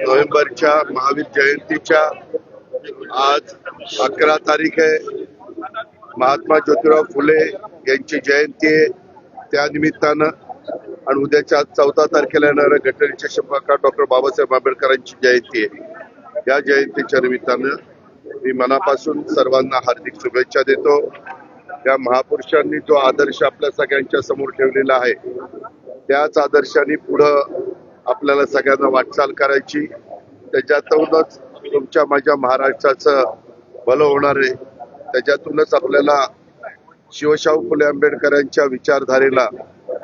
नोव्हेंबरच्या महावीर जयंतीच्या आज अकरा तारीख आहे. महात्मा ज्योतिराव फुले यांची जयंती आहे. त्या निमित्तानं आणि उद्याच्या आज चौदा तारखेला येणाऱ्या घटनेचे शंभरकार डॉक्टर बाबासाहेब आंबेडकरांची जयंती आहे. या जयंतीच्या निमित्तानं मी मनापासून सर्वांना हार्दिक शुभेच्छा देतो. या महापुरुषांनी जो आदर्श आपल्या सगळ्यांच्या समोर ठेवलेला आहे त्याच आदर्शाने पुढं आपल्याला सगळ्यांना वाटचाल करायची. त्याच्यातूनच तुमच्या माझ्या महाराष्ट्राचं भलं होणार आहे. त्याच्यातूनच आपल्याला शिवशाहू फुले आंबेडकरांच्या विचारधारेला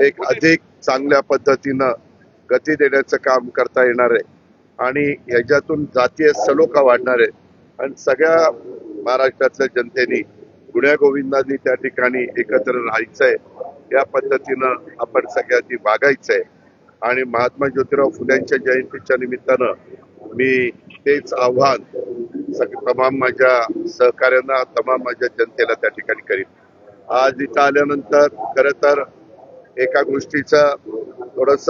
एक अधिक चांगल्या पद्धतीनं गती देण्याचं काम करता येणार आहे. आणि ह्याच्यातून जातीय सलोखा वाढणार आहे. आणि सगळ्या महाराष्ट्रातल्या जनतेने गुण्यागोविंदांनी त्या ठिकाणी एकत्र राहायचंय. या पद्धतीनं आपण सगळ्यांनी वागायचंय. आणि महात्मा ज्योतिराव फुल्यांच्या जयंतीच्या निमित्तानं मी तेच आव्हान सग तमाम माझ्या सहकार्यांना तमाम माझ्या जनतेला त्या ठिकाणी करीन. आज इथं आल्यानंतर खर तर एका गोष्टीचं थोडस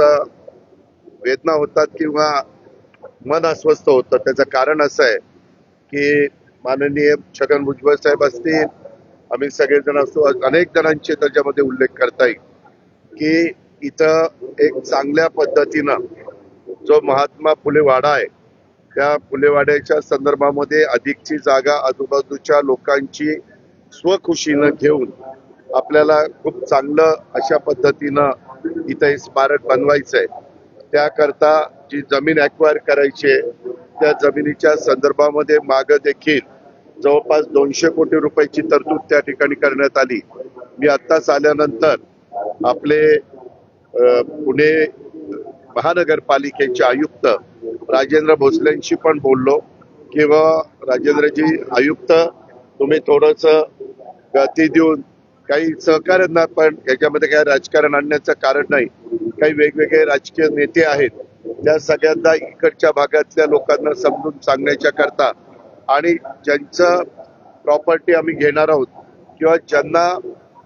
वेदना होतात किंवा मन अस्वस्थ होतं. त्याचं कारण असं आहे की माननीय छगन भुजबळ साहेब असतील आम्ही सगळेजण असतो अनेक जणांचे त्याच्यामध्ये उल्लेख करता येईल की इथं एक चांगल्या पद्धतीनं जो महात्मा फुले वाडा आहे त्या फुलेवाड्याच्या संदर्भामध्ये अधिकची जागा आजूबाजूच्या लोकांची स्वखुशीनं घेऊन आपल्याला खूप चांगलं अशा पद्धतीनं इथं हे स्मारक बनवायचं आहे त्याकरता जी जमीन अक्वायर करायची आहे त्या जमिनीच्या संदर्भामध्ये माग देखील जवळपास दोनशे कोटी रुपयाची तरतूद त्या ठिकाणी करण्यात आली. मी आत्ताच आल्यानंतर आपले पुणे महानगरपालिकेचे आयुक्त राजेंद्र भोसलेंशी पण बोललो किंवा राजेंद्रजी आयुक्त तुम्ही थोडस गती देऊन काही सहकार्यांना पण याच्यामध्ये काही राजकारण आणण्याचं कारण नाही. काही वेगवेगळे राजकीय नेते आहेत. त्या सगळ्यांना इकडच्या भागातल्या लोकांना समजून सांगण्याच्या करता आणि ज्यांचं प्रॉपर्टी आम्ही घेणार आहोत किंवा ज्यांना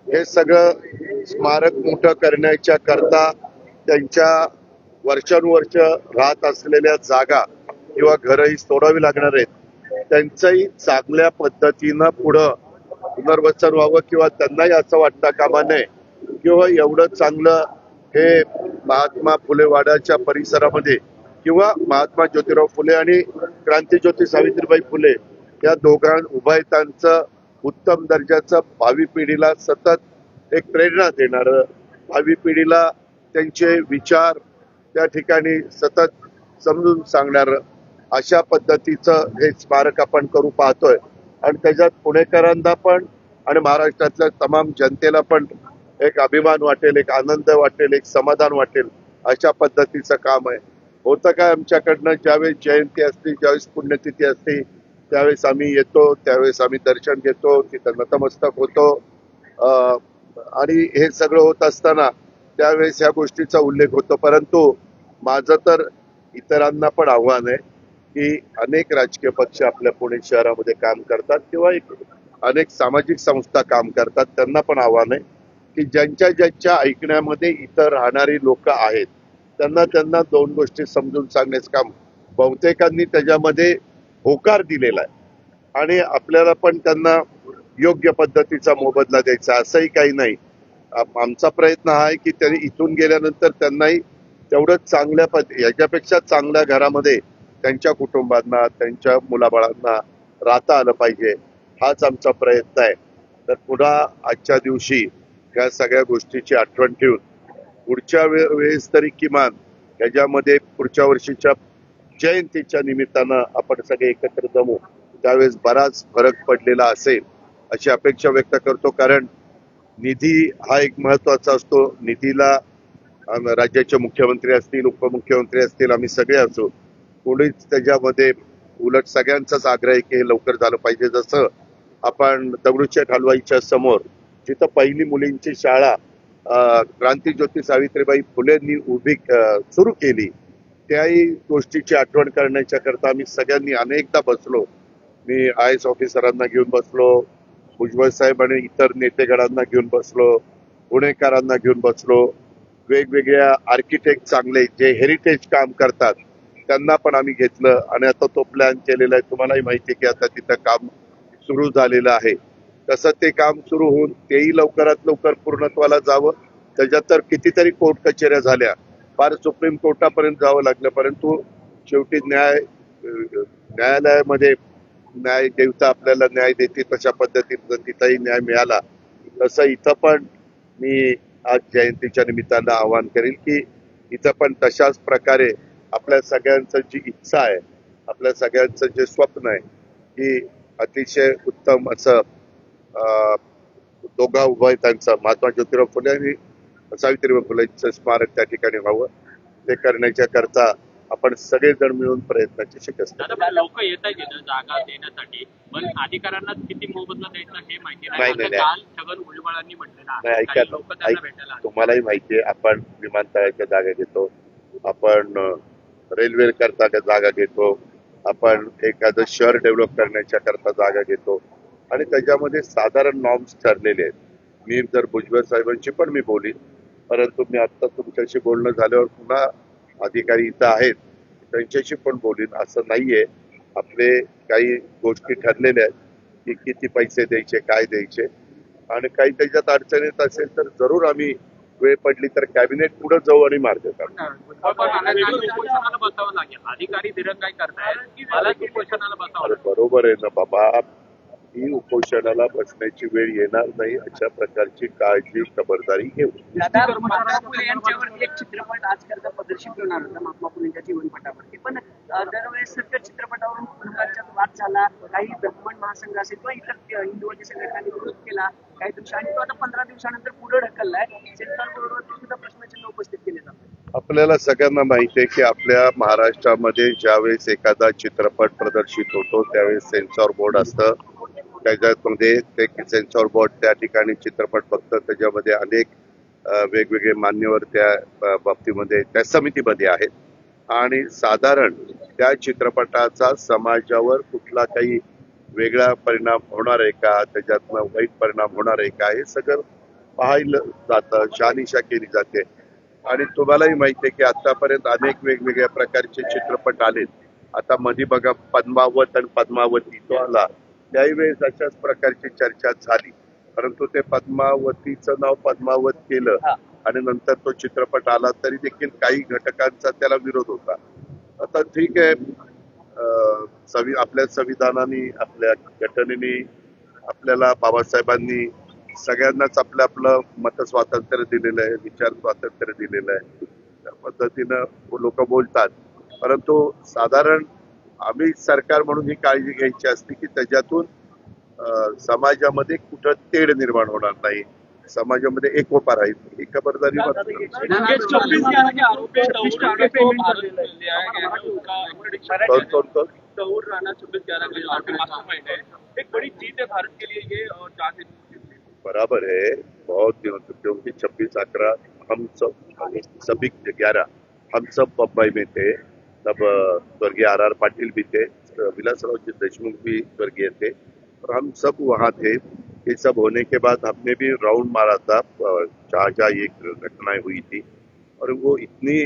हे सगळं स्मारक मोठं करण्याच्या करता त्यांच्या वर्षानुवर्ष राहत असलेल्या जागा किंवा घरंही सोडावी लागणार आहेत. त्यांचंही चांगल्या पद्धतीनं पुढं पुनर्वसन व्हावं किंवा त्यांनाही असं वाटता कामा नये किंवा एवढं चांगलं हे महात्मा फुले वाड्याच्या परिसरामध्ये किंवा महात्मा ज्योतिराव फुले आणि क्रांतीज्योती सावित्रीबाई फुले या दोघां उभयतांचं उत्तम दर्जाचं भावी पिढीला सतत एक प्रेरणा देणारं भावी पिढीला त्यांचे विचार त्या ठिकाणी सतत समजून सांगणारं अशा पद्धतीचं हे स्मारक आपण करू पाहतोय. आणि त्याच्यात पुणेकरांना पण आणि महाराष्ट्रातल्या तमाम जनतेला पण एक अभिमान वाटेल एक आनंद वाटेल एक समाधान वाटेल अशा पद्धतीचं काम आहे. होतं काय आमच्याकडनं ज्यावेळेस जयंती असते ज्यावेळेस पुण्यतिथी असते त्यावेळेस आम्ही येतो त्यावेळेस आम्ही दर्शन घेतो तिथं नतमस्तक होतो. आणि हे सगळं होत असताना त्यावेळेस ह्या गोष्टीचा उल्लेख होतो. परंतु माझं तर इतरांना पण आव्हान आहे की अनेक राजकीय पक्ष आपल्या पुणे शहरामध्ये काम करतात किंवा एक अनेक सामाजिक संस्था काम करतात. त्यांना पण आव्हान आहे की ज्यांच्या ज्यांच्या ऐकण्यामध्ये इतर राहणारी लोक आहेत त्यांना त्यांना दोन गोष्टी समजून सांगण्याचं काम बहुतेकांनी त्याच्यामध्ये होकार दिलेला आहे. आणि आपल्याला पण त्यांना योग्य पद्धतीचा मोबदला द्यायचा असंही काही नाही. आमचा प्रयत्न हा आहे की त्यांनी इथून गेल्यानंतर त्यांनाही तेवढंच चांगल्या पद याच्यापेक्षा चांगल्या घरामध्ये त्यांच्या कुटुंबांना त्यांच्या मुलाबाळांना राहता आलं पाहिजे हाच आमचा प्रयत्न आहे. तर पुन्हा आजच्या दिवशी या सगळ्या गोष्टीची आठवण ठेवून पुढच्या वे- वेळेस तरी किमान याच्यामध्ये पुढच्या वर्षीच्या जयंतीच्या निमित्तानं आपण सगळे एकत्र जमू. त्यावेळेस बराच फरक पडलेला असेल अशी अपेक्षा व्यक्त करतो कारण निधी हा एक महत्त्वाचा असतो. निधीला राज्याचे मुख्यमंत्री असतील उपमुख्यमंत्री असतील आम्ही सगळे असू. कोणीच त्याच्यामध्ये उलट सगळ्यांचाच आग्रह आहे की हे लवकर झालं पाहिजे. जसं आपण दगडूशेठ हलवाईच्या समोर जिथं पहिली मुलींची शाळा क्रांतीज्योती सावित्रीबाई फुलेंनी उभी सुरू केली. त्याही गोष्टीची आठवण करण्याच्या करता आम्ही सगळ्यांनी अनेकदा बसलो. मी आय एस ऑफिसरांना घेऊन बसलो भुजबळ साहेब आणि इतर नेतेगणांना घेऊन बसलो पुणेकरांना घेऊन बसलो. वेगवेगळ्या आर्किटेक्ट चांगले जे हेरिटेज काम करतात त्यांना पण आम्ही घेतलं आणि आता तो प्लॅन केलेला आहे. तुम्हालाही माहिती आहे की आता तिथं काम सुरू झालेलं आहे. तसं ते काम सुरू होऊन तेही लवकरात लवकर पूर्णत्वाला जावं. त्याच्यात तर कितीतरी कोर्ट कचेऱ्या झाल्या. फार सुप्रीम कोर्टापर्यंत जावं लागलं परंतु शेवटी न्याय न्यायालयामध्ये न्याय देवता आपल्याला न्याय देते तशा पद्धतीनं तिथंही न्याय मिळाला तसं इथं पण मी आज जयंतीच्या निमित्तानं आवाहन करेल की इथं पण तशाच प्रकारे आपल्या सगळ्यांचं जी इच्छा आहे आपल्या सगळ्यांचं जे स्वप्न आहे की अतिशय उत्तम असं अं, आहे उभयतांचं महात्मा ज्योतिराव फुले आणि सावित्रीबाई फुलेंचं स्मारक त्या ठिकाणी व्हावं. ते करण्याच्या करता आपण सगळेजण मिळून प्रयत्नाची शिकस्त लोक येत आहेत जागा देण्यासाठी. पण अधिकाऱ्यांना किती मोबदला द्यायचा हे माहिती नाही. काल छगन भुजबळांनी म्हटलेलं आहे ऐका. तुम्हालाही माहितीये आपण विमानतळाच्या जागा घेतो. आपण रेल्वे करता त्या जागा घेतो. आपण एखादं शहर डेव्हलप करण्याच्या करता जागा घेतो. आणि त्याच्यामध्ये साधारण नॉर्म्स ठरलेले आहेत. मी जर भुजबळ साहेबांची पण मी बोलीन. परंतु मी आता तुमच्याशी बोलणं झाल्यावर पुन्हा अधिकारी इथं आहेत. त्यांच्याशी पण बोलीन. असं नाहीये. आपले काही गोष्टी ठरलेल्या आहेत की किती पैसे द्यायचे काय द्यायचे. आणि काही त्याच्यात अडचणीत असेल तर जरूर आम्ही वेळ पडली तर कॅबिनेट पुढे जाऊ आणि मार्ग काढू. बरोबर आहे ना बाबा. ही उपोषणाला बसण्याची वेळ येणार नाही अशा प्रकारची काळजी खबरदारी घेऊ. दादा महात्मा फुले यांच्यावरती एक चित्रपट आजकालचा प्रदर्शित होणार होता महात्मा फुलेंच्या जीवनपटावरती. पण दरवेळेस चित्रपटावरून वाद झाला काही ब्राह्मण महासंघ असेल किंवा इतर हिंदुवादी संघटनांनी विरोध केला काही तो आता पंधरा दिवसानंतर पुढे ढकललाय. सेन्सॉर बोर्डवरती सुद्धा प्रश्नचिन्ह उपस्थित केले जातात. आपल्याला सगळ्यांना माहिती आहे की आपल्या महाराष्ट्रामध्ये ज्यावेळेस एखादा चित्रपट प्रदर्शित होतो त्यावेळेस सेन्सॉर बोर्ड असतं. त्याच्यामध्ये म्हणजे ते सेन्सॉर बोर्ड त्या ठिकाणी चित्रपट बघतं त्याच्यामध्ये अनेक वेगवेगळे मान्यवर त्या बाबतीमध्ये त्या समितीमध्ये आहेत. आणि साधारण त्या चित्रपटाचा समाजावर कुठला काही वेगळा परिणाम होणार आहे का? त्याच्यातनं वाईट परिणाम होणार आहे का? हे सगळं पाहिलं जातं शहानिशा केली जाते. आणि तुम्हालाही माहिती आहे की आतापर्यंत अनेक वेगवेगळ्या प्रकारचे चित्रपट आलेत. आता मधी बघा पद्मावत आणि पद्मावती तो आला. त्याही वेळेस अशाच प्रकारची चर्चा झाली. परंतु ते पद्मावतीचं नाव पद्मावत केलं आणि नंतर तो चित्रपट आला तरी देखील काही घटकांचा त्याला विरोध होता. आता ठीक आहे. संवि आपल्या संविधानाने आपल्या घटनेने आपल्याला बाबासाहेबांनी सगळ्यांनाच आपलं आपलं मत स्वातंत्र्य दिलेलं आहे विचार स्वातंत्र्य दिलेलं आहे. त्या पद्धतीनं लोक बोलतात. परंतु साधारण आम्ही सरकार म्हणून ही काळजी घ्यायची असते की त्याच्यातून समाजामध्ये कुठं तेढ निर्माण होणार नाही. समाजामध्ये एकोपा राहील. ही खबरदारी मात्र ये छब्बीस ग्यारह के आरोपी तहूर राणा को भारत में ले आया गया उनका extradition कौन कौन कौन तहूर राणा छब्बीस ग्यारह का जो आरोपी मास्टरमाइंड एक बड़ी जीत भारत के लिए ये और जांच एजेंसी बराबर है बहुत दिनों से क्योंकि छब्बीस अकड़ा हम सब सभी ग्यारह हम सब बम्बई में थे. तब स्वर्गीय आर आर पाटिल भी थे विलासराव जी देशमुख भी स्वर्गीय थे, और हम सब वहाँ थे। ये सब होने के बाद हमने भी राउंड मारा था जहाँ जहाँ घटनाएँ हुई थी, और वो इतनी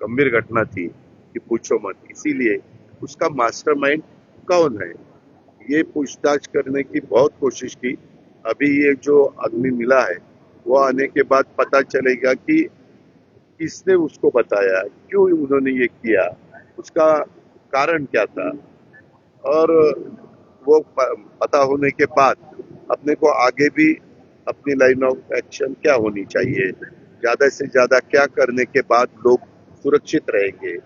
गंभीर घटना थी कि पूछो मत। इसीलिए उसका मास्टरमाइंड कौन है? ये पूछताछ करने की बहुत कोशिश की। अभी ये जो आदमी मिला है, वो आने के बाद पता चलेगा कि किसने उसको बताया? क्यों उन्होंने ये किया? उसका कारण क्या था? और वो पता होने के बाद अपने को आगे भी अपनी लाइन ऑफ़ एक्शन क्या होनी चाहिए? ज़्यादा से ज़्यादा क्या करने के बाद लोग सुरक्षित रहेंगे?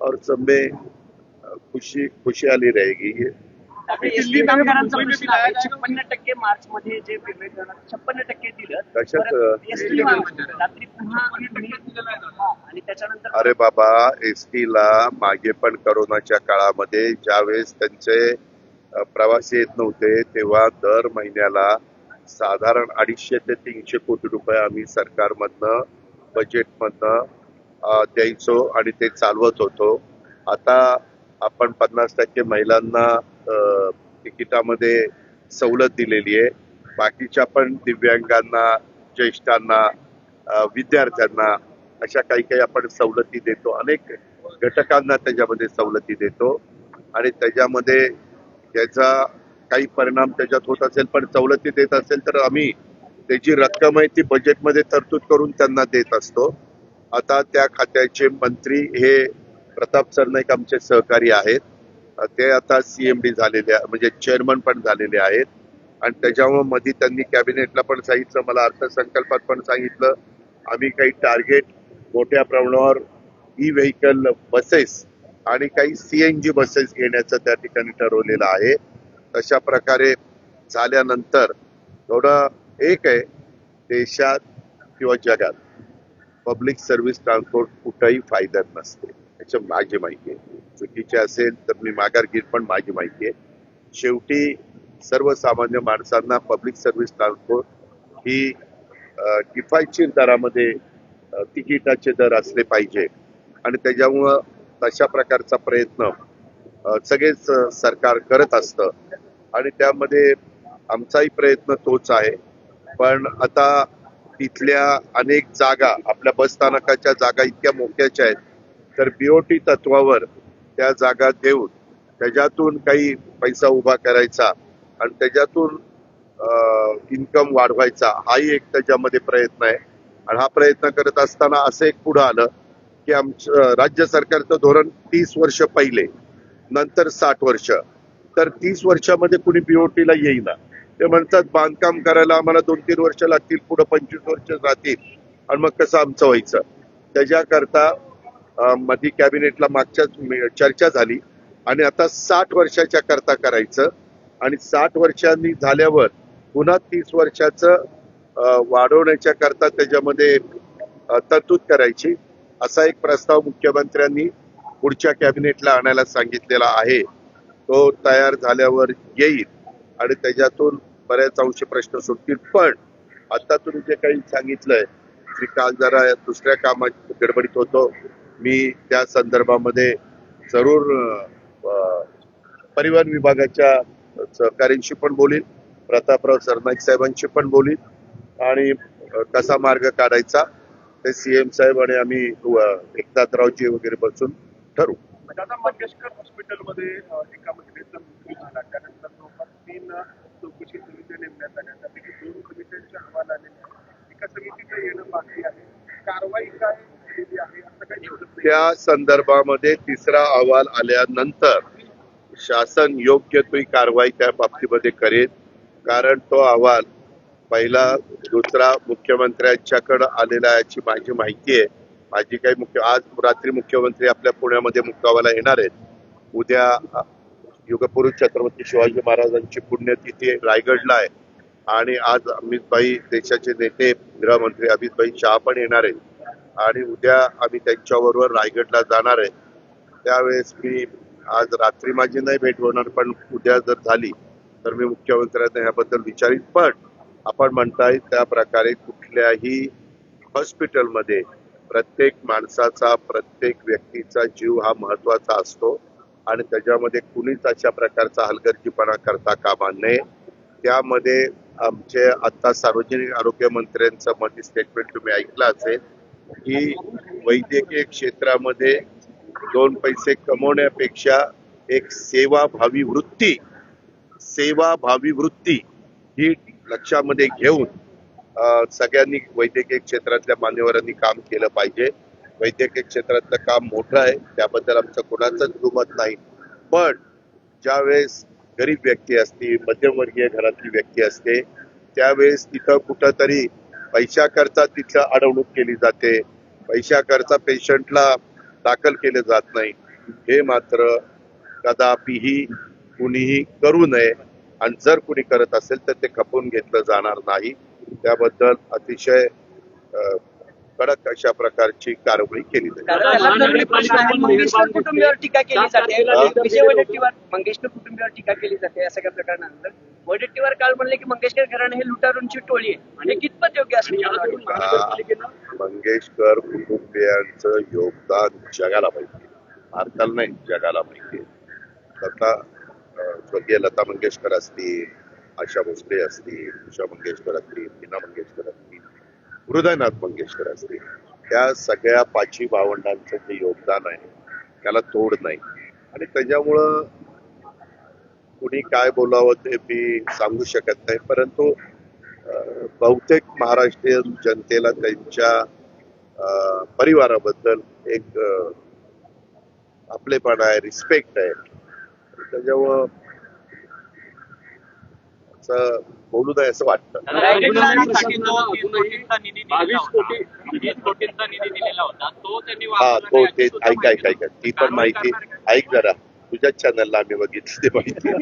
और सब में खुशी खुशहाली रहेगी ये। एसटी आहे छप्पन्न टक्के मार्च मध्ये जे पेमेंट झालं छप्पन्न टक्के दिलं. एसटी रात्री पुन्हा आणि त्याच्यानंतर अरे बाबा एस ला मागे पण करोनाच्या काळामध्ये ज्यावेळेस त्यांचे प्रवासी येत नव्हते तेव्हा दर महिन्याला साधारण अडीचशे ते तीनशे कोटी रुपये आम्ही सरकारमधनं बजेटमधनं द्यायचो आणि ते चालवत होतो. आता आपण पन्नास टक्के महिलांना तिकिटामध्ये सवलत दिलेली आहे. बाकीच्या पण दिव्यांगांना ज्येष्ठांना विद्यार्थ्यांना अशा काही काही आपण सवलती देतो. अनेक घटकांना त्याच्यामध्ये सवलती देतो. आणि त्याच्यामध्ये त्याचा काही परिणाम त्याच्यात होत असेल पण सवलती देत असेल तर आम्ही त्याची रक्कम आहे ती बजेटमध्ये तरतूद करून त्यांना देत असतो. आता त्या खात्याचे मंत्री हे प्रताप सरनाईक आमचे सहकारी आहेत. ते आता सीएमडी झालेले आहे, म्हणजे चेअरमन पण झालेले आहेत. आणि त्याच्यामुळे मध्ये त्यांनी कॅबिनेटला पण सांगितलं मला अर्थसंकल्पात पण सांगितलं. आम्ही काही टार्गेट मोठ्या प्रमाणावर ई व्हेकल बसेस आणि काही सी एन जी बसेस घेण्याचं त्या ठिकाणी ठरवलेलं आहे. तशा प्रकारे झाल्यानंतर थोडं एक आहे देशात किंवा जगात पब्लिक सर्व्हिस ट्रान्सपोर्ट कुठंही फायद्यात नसते. याची माझी माहिती आहे. चुकीचे असेल तर मी माघार घेईन पण माझी माहिती आहे. शेवटी सर्वसामान्य माणसांना पब्लिक सर्व्हिस ट्रान्सपोर्ट ही किफायतशीर दरामध्ये तिकिटाचे दर असले पाहिजे. आणि त्याच्यामुळं तशा प्रकारचा प्रयत्न सगळेच सरकार करत असतं. आणि त्यामध्ये आमचाही प्रयत्न तोच आहे. पण आता तिथल्या अनेक जागा आपल्या बस स्थानकाच्या जागा इतक्या मोठ्याच्या आहेत तर बीओटी तत्वावर त्या जागा देऊन त्याच्यातून काही पैसा उभा करायचा आणि त्याच्यातून इन्कम वाढवायचा हाही एक त्याच्यामध्ये प्रयत्न आहे. आणि हा प्रयत्न करत असताना असं एक पुढं आलं की आमचं राज्य सरकारचं धोरण तीस वर्ष पहिले नंतर साठ वर्ष. तर तीस वर्षामध्ये कुणी बीओटीला येईना. ते म्हणतात बांधकाम करायला आम्हाला दोन तीन वर्ष लागतील पुढं पंचवीस वर्ष जातील. आणि मग कसं आमचं व्हायचं? त्याच्याकरता मधी मध्ये कॅबिनेटला मागच्या चर्चा झाली आणि आता साठ वर्षाच्या करता करायचं. आणि साठ वर्षांनी झाल्यावर पुन्हा तीस वर्षाचं वाढवण्याच्या करता त्याच्यामध्ये तरतूद करायची असा एक प्रस्ताव मुख्यमंत्र्यांनी पुढच्या कॅबिनेटला आणायला सांगितलेला आहे. तो तयार झाल्यावर येईल आणि त्याच्यातून बऱ्याच अंशी प्रश्न सुटतील. पण आता तुम्ही जे काही सांगितलंय मी काल जरा दुसऱ्या कामात गडबडीत होतो मी त्या संदर्भामध्ये जरूर परिवहन विभागाच्या सहकाऱ्यांशी पण बोलीन प्रतापराव सरनाईक साहेबांशी पण बोलीन आणि कसा मार्ग काढायचा ते सी एम साहेब आणि आम्ही एकनाथरावजी वगैरे बसून ठरवू. म्हणजे दादा मंगेशकर हॉस्पिटलमध्ये एका महिलेचा मृत्यू झाला. त्यानंतर जवळपास तीन चौकशी समित्या नेमण्यात आल्या. त्यापैकी दोन समित्यांचे अहवाल आलेले आहेत एका समितीचं येणं बाकी आहे. कारवाई काय त्या संदर्भामध्ये तिसरा अहवाल आल्यानंतर शासन योग्य ती कारवाई त्या बाबतीमध्ये करेल कारण तो अहवाल पहिला दुसरा मुख्यमंत्र्यांच्याकडे आलेला याची माझी माहिती आहे. माझी काही मुख्य आज रात्री मुख्यमंत्री आपल्या पुण्यामध्ये मुक्कावाला येणार आहेत. उद्या युगपुरुष छत्रपती शिवाजी महाराजांची पुण्यतिथी रायगडला आहे. आणि आज अमितभाई देशाचे नेते गृहमंत्री अमितभाई शहा पण येणार आहेत. आणि उद्या आम्ही त्यांच्याबरोबर रायगडला जाणार आहे. त्यावेळेस मी आज रात्री माझी नाही भेट होणार पण उद्या जर झाली तर मी मुख्यमंत्र्यांना याबद्दल विचारीत पण आपण म्हणताय त्या प्रकारे कुठल्याही हॉस्पिटलमध्ये प्रत्येक माणसाचा प्रत्येक व्यक्तीचा जीव हा महत्त्वाचा असतो आणि त्याच्यामध्ये कुणीच अशा प्रकारचा हलगर्जीपणा करता कामा नये. त्यामध्ये आमचे आता सार्वजनिक आरोग्य मंत्र्यांचं मध्ये स्टेटमेंट तुम्ही ऐकलं असेल की वैद्यकीय क्षेत्रामध्ये दोन पैसे कमवण्यापेक्षा एक सेवाभावी वृत्ती सेवाभावी वृत्ती ही लक्षामध्ये घेऊन सगळ्यांनी वैद्यकीय क्षेत्रातल्या मान्यवरांनी काम केलं पाहिजे. वैद्यकीय क्षेत्रातलं काम मोठं आहे त्याबद्दल आमचं कोणाचंच दुमत नाही. पण ज्यावेळेस गरीब व्यक्ती असते मध्यमवर्गीय घरातली व्यक्ती असते त्यावेळेस तिथं कुठंतरी पैशाकरता तिथं अडवणूक केली जाते. पैशाकरता पेशंटला दाखल केले जात नाही. हे मात्र कदापिही कुणीही करू नये. आणि जर कुणी करत असेल तर ते खपवून घेतलं जाणार नाही. त्याबद्दल अतिशय कडक अशा प्रकारची कारवाई केली कुटुंबियावर टीका केली जाते. कुटुंबियावर टीका केली जाते या सगळ्या प्रकरणानंतर वडेट्टीवार काल म्हणले की मंगेशकर घराणे हे लुटारूंची टोळी आहे. आणि कितपत योग्य असेल मंगेशकर कुटुंबियांचं योगदान जगाला माहिती भारताला नाही जगाला माहिती लता स्वर्गीय लता मंगेशकर असतील आशा भोसले असतील उषा मंगेशकर असतील मीना मंगेशकर असतील हृदयनाथ मंगेशकर असतील त्या सगळ्या पाचवी भावंडांचं जे योगदान आहे त्याला तोड नाही. आणि त्याच्यामुळं कुणी काय बोलावं ते मी सांगू शकत नाही. परंतु बहुतेक महाराष्ट्रीयन जनतेला त्यांच्या परिवाराबद्दल एक आपलेपणा आहे रिस्पेक्ट आहे. त्याच्यामुळं असं बोलू नये असं वाटतं. हा वापरला तो ते ऐक ऐक ऐक ती पण माहिती ऐक जरा. तुझ्याच चॅनलला आम्ही बघितली माहिती.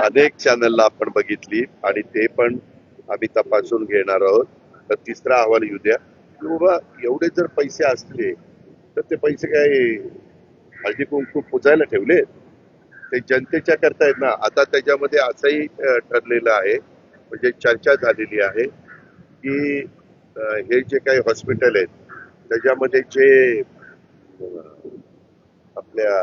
अनेक चॅनलला आपण बघितली आणि ते पण आम्ही तपासून घेणार आहोत. तर तिसरा अहवाल येऊ द्या. की बाबा एवढे जर पैसे असले तर ते पैसे काय हळदी कुंकू पुजायला ठेवले ते जनतेच्या करता आहेत ना. आता त्याच्यामध्ये असंही ठरलेलं आहे म्हणजे चर्चा झालेली आहे की हे जे काही हॉस्पिटल आहेत त्याच्यामध्ये जे आपल्या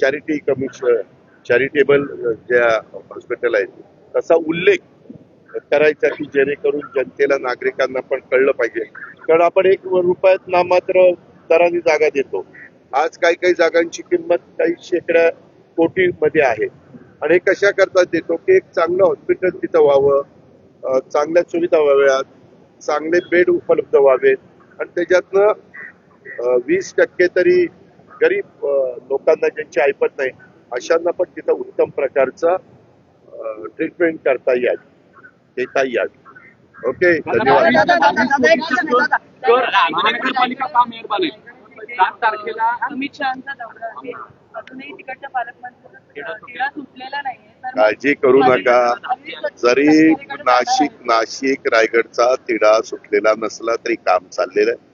चॅरिटी कमिशन चॅरिटेबल ज्या हॉस्पिटल आहेत तसा उल्लेख करायचा की जेणेकरून जनतेला नागरिकांना पण कळलं पाहिजे. कारण आपण एक रुपयात नामात्र दराने जागा देतो. आज काही काही जागांची किंमत काही शेकड्या कोटी मध्ये आहे. आणि हे कशा करता देतो की एक चांगलं हॉस्पिटल तिथं व्हावं चांगल्या सुविधा व्हाव्यात चांगले बेड उपलब्ध व्हावेत. आणि त्याच्यातनं वीस टक्के तरी गरीब लोकांना ज्यांची ऐपत नाही अशांना पण तिथं उत्तम प्रकारचा ट्रीटमेंट करता येईल देता येईल ओके धन्यवाद. कर महानगरपालिका का मेहरबान आहे? सात तारखेला अमित शहाचा दौरा आहे. अजूनही तिकडच्या पालकमंत्र्यांना तिढा सुटलेला नाहीये. तर मग काळजी करू नका. जरी नाशिक. नाशिक रायगडचा तिढा सुटलेला नसला तरी काम चाललेलं आहे.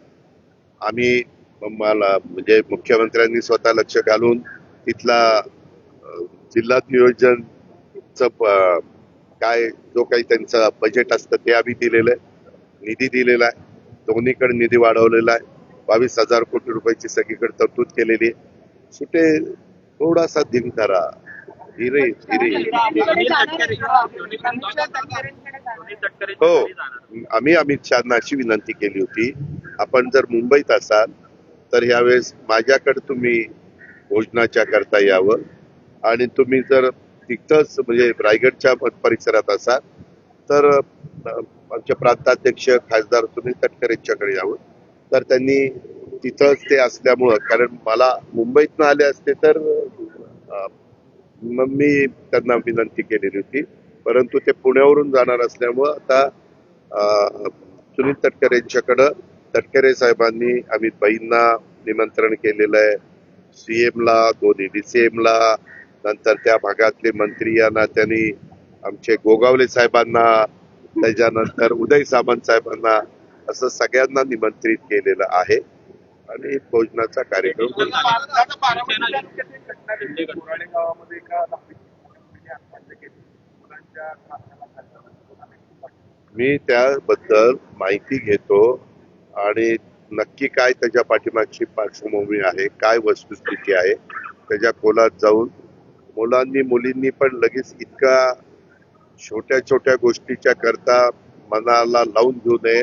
आम्ही मला म्हणजे मुख्यमंत्र्यांनी स्वतः लक्ष घालून तिथला जिल्हा नियोजनच काय जो काही त्यांचं बजेट असतं ते आम्ही दिलेलं आहे. निधी दिलेला आहे. दोन्हीकडे निधी वाढवलेला आहे. बावीस हजार कोटी रुपयाची सगळीकडे तरतूद केलेली आहे. सुटे थोडासा दिनधारा हिरे हिरे हो. आम्ही अमित शहाना अशी विनंती केली होती. आपण जर मुंबईत असाल तर यावेळेस माझ्याकडे तुम्ही भोजनाच्या करता यावं. आणि तुम्ही जर तिथंच म्हणजे रायगडच्या परिसरात असाल तर आमचे प्रांताध्यक्ष खासदार सुनील तटकरेंच्याकडे यावं. तर त्यांनी तिथंच ते असल्यामुळं कारण मला मुंबईतनं आले असते तर मग मी त्यांना विनंती केलेली होती. परंतु ते पुण्यावरून जाणार असल्यामुळं आता सुनील तटकरेंच्याकडं तटकरे साहेबांनी अमित भाईंना निमंत्रण केलेलं आहे. सीएमला दोन्ही डीसीएम ला नंतर त्या भागातले मंत्री यांना त्यांनी आमचे गोगावले साहेबांना त्याच्यानंतर उदय सामंत साहेबांना असं सगळ्यांना निमंत्रित केलेलं आहे. आणि भोजनाचा कार्यक्रम मी त्याबद्दल माहिती घेतो. आणि नक्की काय त्याच्या पाठीमागची पार्श्वभूमी आहे काय वस्तुस्थिती आहे त्याच्या खोलात जाऊन मुलांनी मुलींनी पण लगेच इतका छोट्या छोट्या गोष्टीच्या करता मनाला लावून घेऊ नये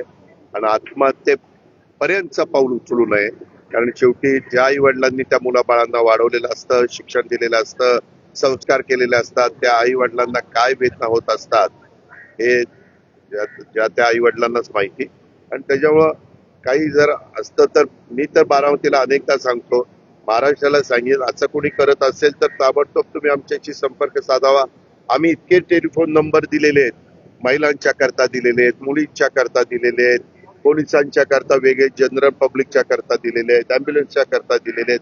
आणि आत्महत्येपर्यंतचं पाऊल उचलू नये. कारण शेवटी ज्या आई वडिलांनी त्या मुलाबाळांना वाढवलेलं असतं शिक्षण दिलेलं असतं संस्कार केलेले असतात त्या आई वडिलांना काय वेदना होत असतात हे ज्या ज्या त्या आई वडिलांनाच माहिती. आणि त्याच्यामुळं काही जर असतं तर मी तर बारामतीला अनेकदा सांगतो. महाराष्ट्राला सांगेल असं कोणी करत असेल तर ताबडतोब तुम्ही आमच्याशी संपर्क साधावा. आम्ही इतके टेलिफोन नंबर दिलेले आहेत. महिलांच्या करता दिलेले आहेत मुलींच्या करता दिलेले आहेत पोलिसांच्या करता वेगळे जनरल पब्लिकच्या करता दिलेले आहेत अँब्युलन्सच्या करता दिलेले आहेत.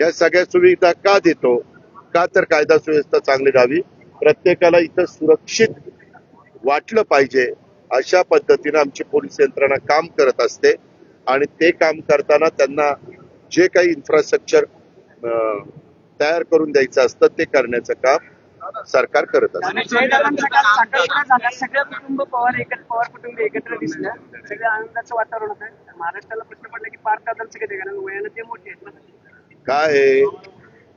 या सगळ्या सुविधा का देतो? का तर कायदा सुव्यवस्था चांगली राहावी? प्रत्येकाला इथं सुरक्षित वाटलं पाहिजे. अशा पद्धतीनं आमची पोलीस यंत्रणा काम करत असते. आणि ते काम करताना त्यांना जे काही इन्फ्रास्ट्रक्चर तयार करून द्यायचं असतं ते करण्याचं काम सरकार करत असतं. आणि जयदादांचा काल साखरपुडा झाला सगळं कुटुंब पवार एकत्र पवार कुटुंब एकत्र दिसलं. सगळं आनंदाचं वातावरण होतं. महाराष्ट्राला प्रश्न पडला की पार्थ दादांचं कधी कारण वयानं ते मोठे आहेत ना. काय आहे,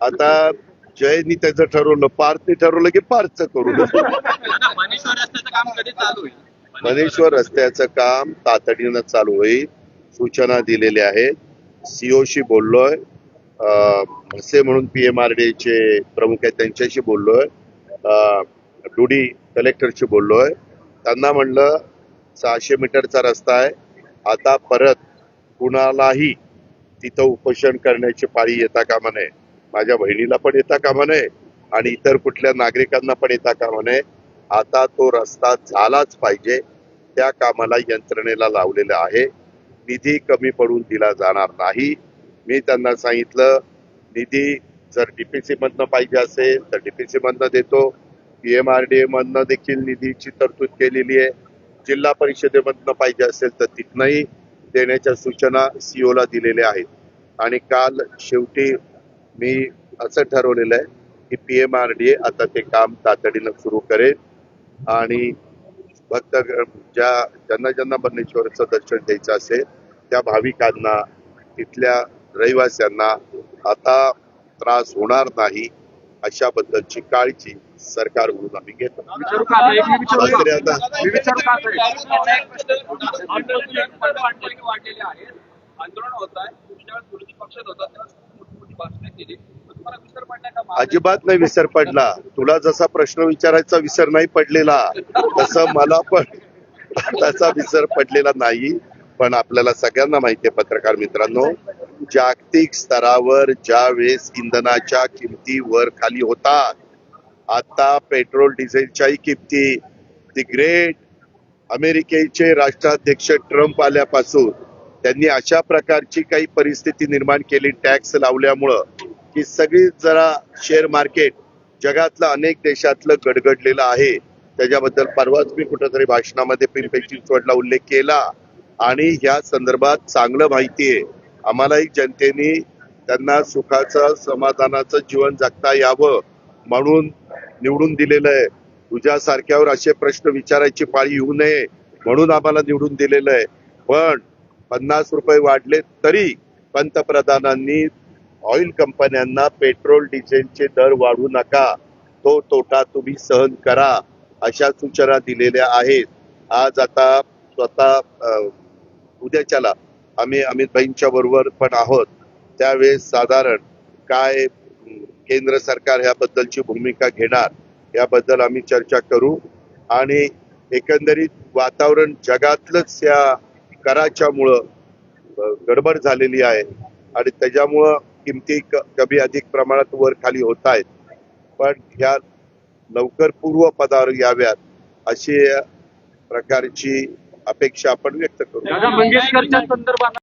आता जयनी त्याचं ठरवलं पार्थने ठरवलं की पार्थचं करू. दादा, मनेश्वर रस्त्याचं काम कधी चालू होईल? मनेश्वर रस्त्याचं काम तातडीनं चालू होईल. सूचना दिलेल्या आहेत सीओशी बोललोय. अं, म्हसे म्हणून पी एम आर डीचे प्रमुख आहेत त्यांच्याशी बोललोय. डुडी कलेक्टरशी बोललोय. त्यांना म्हणलं सहाशे मीटरचा रस्ता आहे. आता परत कुणालाही तिथं उपोषण करण्याची पाळी येता कामा नये. माझ्या बहिणीला पण येता कामा नये आणि इतर कुठल्या नागरिकांना पण येता कामा नये. आता तो रस्ता झालाच पाहिजे. त्या कामाला यंत्रणेला लावलेला आहे. निधी कमी पडून दिला जाणार नाही. मी त्यांना सांगितलं निधी जर टी पी सीमधनं पाहिजे असेल तर टी पी सीमधनं देतो. पीएमआरडीए मधनं देखील निधीची तरतूद केलेली आहे. जिल्हा परिषदेमधनं पाहिजे असेल तर तिथनंही देण्याच्या सूचना सीओला दिलेल्या आहेत. आणि काल शेवटी मी असं ठरवलेलं आहे की पीएमआरडीए आता ते काम तातडीनं सुरू करेल. आणि भक्त ज्या ज्यांना ज्यांना बन्नेश्वरचं दर्शन घ्यायचं असेल त्या भाविकांना तिथल्या रहिवाशांना आता त्रास होणार नाही अशा बद्दलची काळजी सरकारकडून आम्ही घेतो. आंदोलन होत आहे. तुमच्या विरोधी पक्षात होता तेव्हा मोठी मोठी भाषणं केली. अजिबात नाही विसर पडला. तुला जसा प्रश्न विचारायचा विसर नाही पडलेला तसं मला पण तसा विसर पडलेला नाही. पण आपल्याला सगळ्यांना माहिती आहे पत्रकार मित्रांनो जागतिक स्तरावर ज्या वेळेस इंधनाच्या किमती वर खाली होतात आता पेट्रोल डिझेलच्याही किमती दी ग्रेट अमेरिकेचे राष्ट्राध्यक्ष ट्रम्प आल्यापासून त्यांनी अशा प्रकारची काही परिस्थिती निर्माण केली टॅक्स लावल्यामुळं. की सगळी जरा शेअर मार्केट जगातलं अनेक देशातलं गडगडलेलं आहे. त्याच्याबद्दल परवाच मी कुठेतरी भाषणामध्ये पिंपरी चिंचवडला उल्लेख केला. आणि ह्या संदर्भात चांगलं माहिती आहे. आम्हालाही जनतेने त्यांना सुखाचं समाधानाचं जीवन जगता यावं म्हणून निवडून दिलेलं आहे. तुझ्यासारख्यावर असे प्रश्न विचारायची पाळी येऊ नये म्हणून आम्हाला निवडून दिलेलं आहे. पण पन्नास रुपये वाढले तरी पंतप्रधानांनी ऑइल कंपन्यांना पेट्रोल डिझेलचे दर वाढू नका. तो तोटा तुम्ही सहन करा अशा सूचना दिलेल्या आहेत. आज आता स्वतः उद्याच्याला आम्ही अमित भाईंच्या बरोबर पण आहोत. त्यावेळेस साधारण काय केंद्र सरकार ह्याबद्दलची भूमिका घेणार याबद्दल आम्ही चर्चा करू. आणि एकंदरीत वातावरण जगातलंच या कराच्यामुळं गडबड झालेली आहे. आणि त्याच्यामुळं किमती कमी अधिक प्रमाणात वर खाली होत आहेत. पण ह्या लवकर पूर्व पदावर याव्यात अशी प्रकारची अपेक्षा आपण व्यक्त करू. मंगेशकरच्या संदर्भात